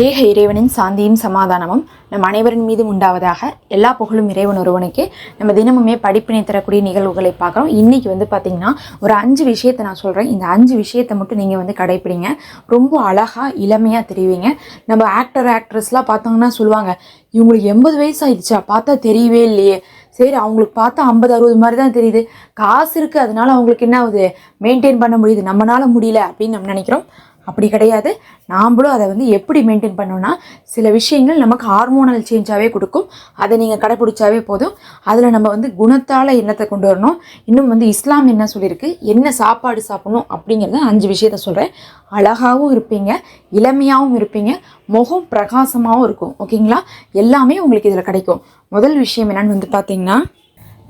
ஏக இறைவனின் சாந்தியும் சமாதானமும் நம் அனைவரின் மீதும் உண்டாவதாக எல்லா புகழும் இறைவன் ஒருவனுக்கு. நம்ம தினமுமே படிப்பினை தரக்கூடிய நிகழ்வுகளை பார்க்குறோம். இன்றைக்கி வந்து பார்த்திங்கன்னா ஒரு அஞ்சு விஷயத்தை நான் சொல்கிறேன் இந்த அஞ்சு விஷயத்தை மட்டும் நீங்கள் வந்து கடைப்பிடிங்க. ரொம்ப அழகாக இளமையாக தெரிவிங்க. நம்ம ஆக்டர் ஆக்ட்ரஸ்லாம் பார்த்தோங்கன்னா சொல்லுவாங்க இவங்களுக்கு எண்பது வயசு ஆயிடுச்சா பார்த்தா தெரியவே இல்லையே. சரி அவங்களுக்கு பார்த்தா ஐம்பது அறுபது மாதிரி தான் தெரியுது. காசு இருக்குது அதனால அவங்களுக்கு என்ன ஆகுது? மெயின்டைன் பண்ண முடியுது. நம்மளால முடியல அப்படின்னு நம்ம நினைக்கிறோம். அப்படி கிடையாது. நாம்ளும் அதை வந்து எப்படி மெயின்டைன் பண்ணோன்னா சில விஷயங்கள் நமக்கு ஹார்மோனல் சேஞ்சாகவே கொடுக்கும். அதை நீங்கள் கடைப்பிடிச்சாவே போதும். அதில் நம்ம வந்து குணத்தால் எண்ணத்தை கொண்டு வரணும்? இன்னும் வந்து இஸ்லாம் என்ன சொல்லியிருக்கு? என்ன சாப்பாடு சாப்பிடணும்? அப்படிங்கிறத அஞ்சு விஷயத்த சொல்கிறேன் அழகாகவும் இருப்பீங்க இளமையாகவும் இருப்பீங்க முகம் பிரகாசமாகவும் இருக்கும். ஓகேங்களா? எல்லாமே உங்களுக்கு இதில் கிடைக்கும். முதல் விஷயம் என்னென்னு வந்து பார்த்தீங்கன்னா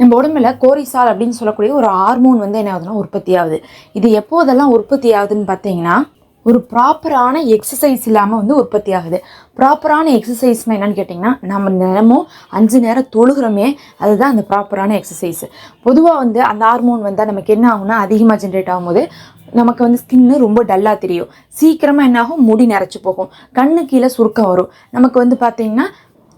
நம்ம உடம்புல கோரிசால் அப்படின்னு சொல்லக்கூடிய ஒரு ஹார்மோன் வந்து என்ன ஆகுதுன்னா உற்பத்தி ஆகுது. இது எப்போதெல்லாம் உற்பத்தி ஆகுதுன்னு பார்த்தீங்கன்னா ஒரு ப்ராப்பரான எக்ஸசைஸ் இல்லாமல் வந்து உற்பத்தி ஆகுது. ப்ராப்பரான எக்ஸசைஸ்னால் என்னன்னு கேட்டிங்கன்னா நம்ம தினமும் அஞ்சு நேரம் தொழுகிறோமே அதுதான் அந்த ப்ராப்பரான எக்ஸசைஸ் பொதுவாக வந்து அந்த ஹார்மோன் வந்தால் நமக்கு என்ன ஆகும்னா அதிகமாக ஜென்ரேட் ஆகும்போது நமக்கு வந்து ஸ்கின்னு ரொம்ப டல்லாக தெரியும். சீக்கிரமாக என்ன ஆகும்? முடி நிறச்சி போகும். கண்ணு கீழே சுருக்கம் வரும். நமக்கு வந்து பார்த்தீங்கன்னா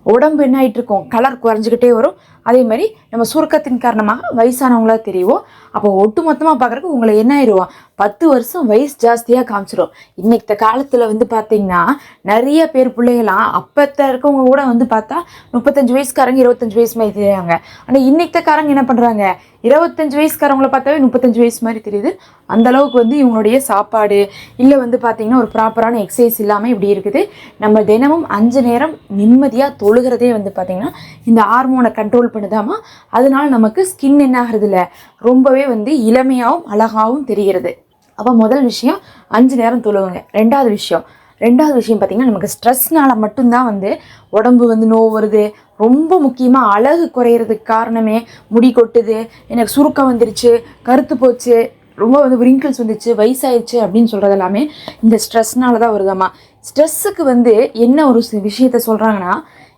உடம்பு என்ன ஆகிட்டு இருக்கும் கலர் குறைஞ்சிக்கிட்டே வரும். அதே மாதிரி நம்ம சுருக்கத்தின் காரணமாக வயசானவங்களா தெரியும் அப்போ ஒட்டு மொத்தமாக பார்க்குறக்கு உங்களை என்ன ஆயிடுவோம் பத்து வருஷம் வயசு ஜாஸ்தியாக காமிச்சிடும் இன்னைக்கு காலத்தில் வந்து பார்த்தீங்கன்னா நிறைய பேர் பிள்ளைகளாம் அப்பத்த இருக்கவங்க கூட வந்து பார்த்தா முப்பத்தஞ்சு வயசுக்காரங்க இருபத்தஞ்சு வயசு மாதிரி தெரியாங்க ஆனால் இன்னைக்குக்காரங்க என்ன பண்ணுறாங்க இருபத்தஞ்சு வயசுக்காரவங்கள பார்த்தாவே முப்பத்தஞ்சு வயசு மாதிரி தெரியுது. அந்த அளவுக்கு வந்து இவங்களுடைய சாப்பாடு இல்லை வந்து பார்த்தீங்கன்னா ஒரு ப்ராப்பரான எக்ஸசைஸ் இல்லாமல் இப்படி இருக்குது. நம்ம தினமும் அஞ்சு நேரம் நிம்மதியாக தொழுகிறதே வந்து பார்த்திங்கன்னா இந்த ஹார்மோனை கண்ட்ரோல் பண்ணுதாமா? அதனால நமக்கு ஸ்கின் என்ன ஆகிறது இல்லை? ரொம்பவே வந்து இளமையாகவும் அழகாகவும் தெரிகிறது. அப்போ முதல் விஷயம் அஞ்சு நேரம் தொழுவுங்க. ரெண்டாவது விஷயம் ரெண்டாவது விஷயம் பார்த்திங்கன்னா நமக்கு ஸ்ட்ரெஸ்னால் மட்டும்தான் வந்து உடம்பு வந்து நோவு வருது. ரொம்ப முக்கியமாக அழகு குறையிறதுக்கு காரணமே முடி கொட்டுது எனக்கு சுருக்கம் வந்துருச்சு கருத்து போச்சு ரொம்ப வந்து விரிங்கிள்ஸ் வந்துச்சு வயசாயிடுச்சு அப்படின்னு சொல்கிறது எல்லாமே இந்த ஸ்ட்ரெஸ்னால தான் வருதாம்மா. ஸ்ட்ரெஸ்ஸுக்கு வந்து என்ன ஒரு விஷயத்த சொல்கிறாங்கன்னா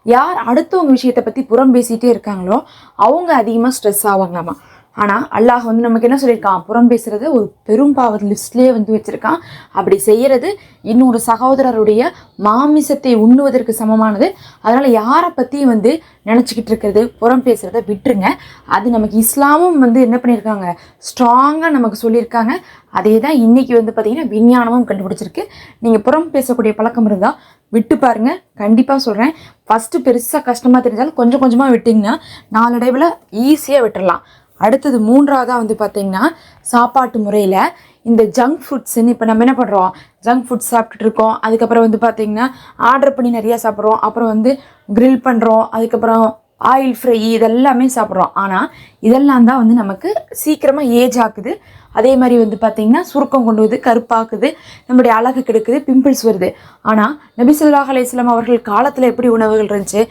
யார் அடுத்தவங்க விஷயத்தை பற்றி புறம் பேசிகிட்டே இருக்காங்களோ அவங்க அதிகமாக ஸ்ட்ரெஸ் ஆவாங்களாமா ஆனால் அல்லாஹ் வந்து நமக்கு என்ன சொல்லியிருக்கான்? புறம் பேசுகிறத ஒரு பெரும் பாவர் லிஸ்ட்லேயே வந்து வச்சுருக்கான். அப்படி செய்கிறது இன்னொரு சகோதரருடைய மாமிசத்தை உண்ணுவதற்கு சமமானது. அதனால் யாரை பற்றியும் வந்து நினச்சிக்கிட்டு இருக்கிறது புறம் பேசுகிறத விட்டுருங்க. அது நமக்கு இஸ்லாமும் வந்து என்ன பண்ணியிருக்காங்க? ஸ்ட்ராங்காக நமக்கு சொல்லியிருக்காங்க. அதே தான் இன்றைக்கி வந்து பார்த்திங்கன்னா விஞ்ஞானமும் கண்டுபிடிச்சிருக்கு. நீங்கள் புறம் பேசக்கூடிய பழக்கம் இருந்தால் விட்டு பாருங்க. கண்டிப்பாக சொல்கிறேன் ஃபஸ்ட்டு பெருசாக கஷ்டமாக தெரிஞ்சாலும் கொஞ்சம் கொஞ்சமாக விட்டிங்கன்னா நாளடைவில் ஈஸியாக விட்டுடலாம் அடுத்தது மூன்றாவதாக வந்து பார்த்திங்கன்னா சாப்பாட்டு முறையில் இந்த ஜங்க் ஃபுட்ஸ்ன்னு இப்போ நம்ம என்ன பண்ணுறோம் ஜங்க் ஃபுட்ஸ் சாப்பிட்டுட்டு இருக்கோம் அதுக்கப்புறம் வந்து பார்த்திங்கன்னா ஆர்டர் பண்ணி நிறையா சாப்பிட்றோம். அப்புறம் வந்து க்ரில் பண்ணுறோம் அதுக்கப்புறம் ஆயில் ஃப்ரை இதெல்லாமே சாப்பிட்றோம். ஆனால் இதெல்லாம் தான் வந்து நமக்கு சீக்கிரமாக ஏஜ் ஆக்குது அதே மாதிரி வந்து பார்த்திங்கன்னா சுருக்கம் கொண்டு வந்து கருப்பாக்குது நம்முடைய அழகு கெடுக்குது பிம்பிள்ஸ் வருது. ஆனால் நபி ஸல்லல்லாஹு அவர்கள் காலத்தில் எப்படி உணவுகள் இருந்துச்சு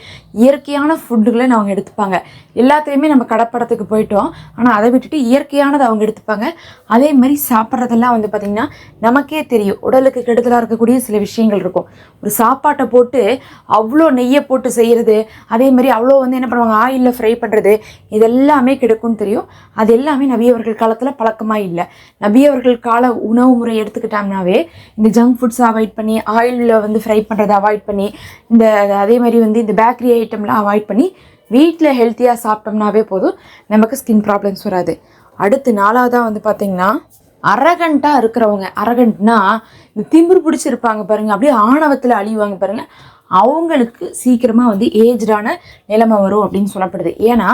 இயற்கையான ஃபுட்டுகளை அவங்க எடுத்துப்பாங்க. எல்லாத்துலேயுமே நம்ம கடப்படத்துக்கு போயிட்டோம். ஆனால் அதை விட்டுட்டு இயற்கையானதை அவங்க எடுத்துப்பாங்க. அதே மாதிரி சாப்பிட்றதெல்லாம் வந்து பார்த்திங்கன்னா நமக்கே தெரியும். உடலுக்கு கெடுதலாக இருக்கக்கூடிய சில விஷயங்கள் இருக்கும். ஒரு சாப்பாட்டை போட்டு அவ்வளோ நெய்யை போட்டு செய்கிறது அதே மாதிரி அவ்வளோ வந்து என்ன பண்ணுவாங்க ஆயிலில் ஃப்ரை பண்ணுறது இதெல்லாமே கெடுக்கும்னு தெரியும். அது எல்லாமே நவியவர்கள் காலத்தில் பழக்கமாக இல்லை. நபி அவர்கள் கால உணவு முறை எடுத்துக்கிட்டாங்கனாவே இந்த ஜங்க் ஃபுட்ஸ் அவாய்ட் பண்ணி ஆயிலில் வந்து ஃப்ரை பண்ணுறதை அவாய்ட் பண்ணி இந்த அதே மாதிரி வந்து இந்த பேக்கரி ஐட்டம்லாம் அவாய்ட் பண்ணி வீட்டில் ஹெல்த்தியாக சாப்பிட்டோம்னாவே போதும் நமக்கு ஸ்கின் ப்ராப்ளம்ஸ் வராது. அடுத்து நாலாவதாக வந்து பார்த்திங்கன்னா அரகண்ட்டாக இருக்கிறவங்க அரகண்ட்னா இந்த திம்பு பிடிச்சிருப்பாங்க பாருங்க அப்படியே ஆணவத்தில் அழிவாங்க பாருங்கள் அவங்களுக்கு சீக்கிரமாக வந்து ஏஜ்டான நிலைமை வரும் அப்படின்னு சொல்லப்படுது. ஏன்னா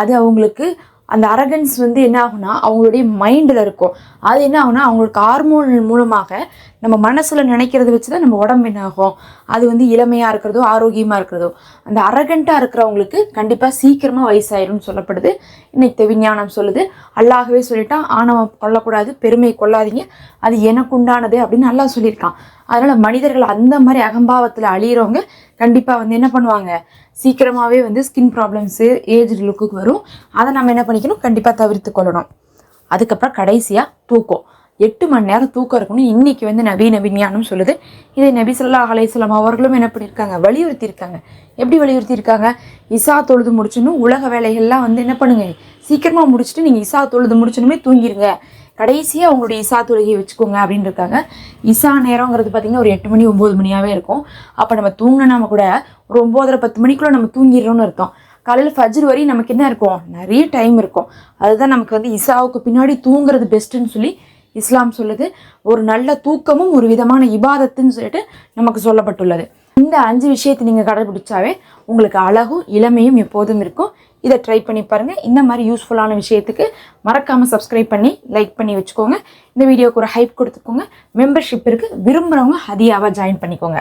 அது அவங்களுக்கு அந்த அரகன்ஸ் வந்து என்ன ஆகும்னா அவங்களுடைய மைண்டில் இருக்கும். அது என்ன ஆகும்னா அவங்களுக்கு ஹார்மோன் மூலமாக நம்ம மனசில் நினைக்கிறத வச்சு தான் நம்ம உடம்பு என்ன ஆகும்? அது வந்து இளமையாக இருக்கிறதோ ஆரோக்கியமாக இருக்கிறதோ. அந்த அரகண்ட்டாக இருக்கிறவங்களுக்கு கண்டிப்பாக சீக்கிரமாக வயசாயிரும்னு சொல்லப்படுது. இன்னைக்கு விஞ்ஞானம் சொல்லுது. அல்லாகவே சொல்லிட்டான் ஆணவம் கொள்ளக்கூடாது பெருமை கொள்ளாதீங்க. அது எனக்கு உண்டானது அப்படின்னு நல்லா சொல்லியிருக்கான். அதனால் மனிதர்கள் அந்த மாதிரி அகம்பாவத்தில் அழியிறவங்க கண்டிப்பாக வந்து என்ன பண்ணுவாங்க? சீக்கிரமாகவே வந்து ஸ்கின் ப்ராப்ளம்ஸு ஏஜ் லுக்குக்கு வரும். அதை நம்ம என்ன பண்ணிக்கணும்? கண்டிப்பாக தவிர்த்து கொள்ளணும். அதுக்கப்புறம் கடைசியாக தூக்கம். எட்டு மணி நேரம் தூக்கம் இருக்கணும். இன்றைக்கி வந்து நவீன விஞ்ஞானம் சொல்லுது. இதை நபி ஸல்லல்லாஹு அவர்களும் என்ன பண்ணியிருக்காங்க? வலியுறுத்தி இருக்காங்க எப்படி வலியுறுத்தி இருக்காங்க இசா தொழுது முடிச்சுன்னு உலக வேலைகள்லாம் வந்து என்ன பண்ணுங்க? சீக்கிரமாக முடிச்சுட்டு நீங்கள் இசா தொழுது முடிச்சனுமே தூங்கிருங்க. கடைசியாக அவங்களுடைய இசா தொழுகையை வச்சுக்கோங்க அப்படின்னு இருக்காங்க இசா நேரங்கிறது பார்த்திங்கன்னா ஒரு எட்டு மணி ஒம்பது மணியாகவே இருக்கும். அப்போ நம்ம தூங்கினா கூட ஒரு ஒம்போதரை பத்து மணிக்குள்ளே நம்ம தூங்கிடுறோம்னு அர்த்தம். காலையில் ஃபஜ்ர் வரையும் நமக்கு என்ன இருக்கும்? நிறைய டைம் இருக்கும். அதுதான் நமக்கு வந்து இசாவுக்கு பின்னாடி தூங்குறது பெஸ்ட்டுன்னு சொல்லி இஸ்லாம் சொல்லுது ஒரு நல்ல தூக்கமும் ஒரு விதமான இபாதத்துன்னு சொல்லிட்டு நமக்கு சொல்லப்பட்டுள்ளது. இந்த அஞ்சு விஷயத்தை நீங்கள் கடைபிடிச்சாவே உங்களுக்கு அழகும் இளமையும் எப்போதும் இருக்கும். இதை ட்ரை பண்ணி பாருங்கள் இந்த மாதிரி யூஸ்ஃபுல்லான விஷயத்துக்கு மறக்காமல் சப்ஸ்கிரைப் பண்ணி லைக் பண்ணி வச்சுக்கோங்க. இந்த வீடியோக்கு ஒரு ஹைப் கொடுத்துக்கோங்க. மெம்பர்ஷிப் இருக்குது விரும்புகிறவங்க ஹதியாவாக ஜாயின் பண்ணிக்கோங்க.